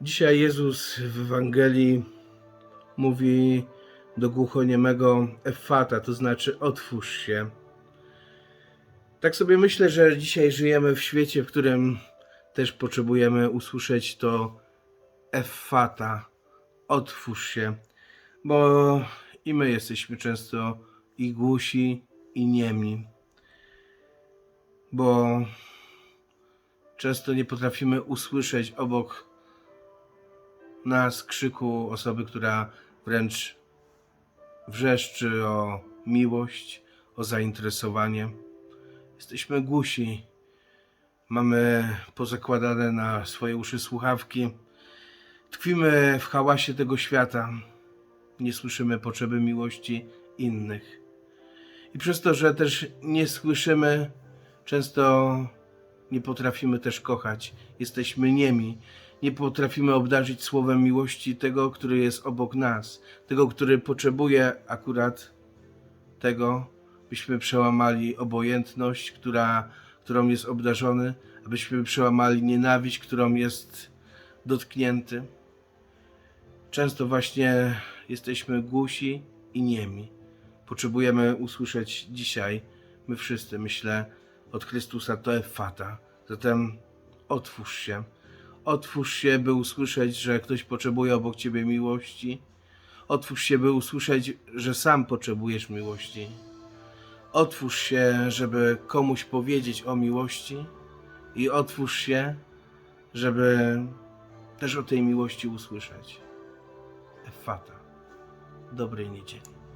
Dzisiaj Jezus w Ewangelii mówi do głuchoniemego Efata, to znaczy otwórz się. Tak sobie myślę, że dzisiaj żyjemy w świecie, w którym też potrzebujemy usłyszeć to Efata, otwórz się, bo i my jesteśmy często i głusi, i niemi, bo często nie potrafimy usłyszeć obok nas krzyku osoby, która wręcz wrzeszczy o miłość, o zainteresowanie. Jesteśmy głusi. Mamy pozakładane na swoje uszy słuchawki. Tkwimy w hałasie tego świata. Nie słyszymy potrzeby miłości innych. I przez to, że też nie słyszymy, często nie potrafimy też kochać. Jesteśmy niemi. Nie potrafimy obdarzyć słowem miłości tego, który jest obok nas, tego, który potrzebuje akurat tego, byśmy przełamali obojętność, która, którą jest obdarzony, abyśmy przełamali nienawiść, którą jest dotknięty. Często właśnie jesteśmy głusi i niemi. Potrzebujemy usłyszeć dzisiaj, my wszyscy, myślę, od Chrystusa to Efata. Zatem otwórz się. Otwórz się, by usłyszeć, że ktoś potrzebuje obok ciebie miłości. Otwórz się, by usłyszeć, że sam potrzebujesz miłości. Otwórz się, żeby komuś powiedzieć o miłości i otwórz się, żeby też o tej miłości usłyszeć. Efata. Dobrej niedzieli.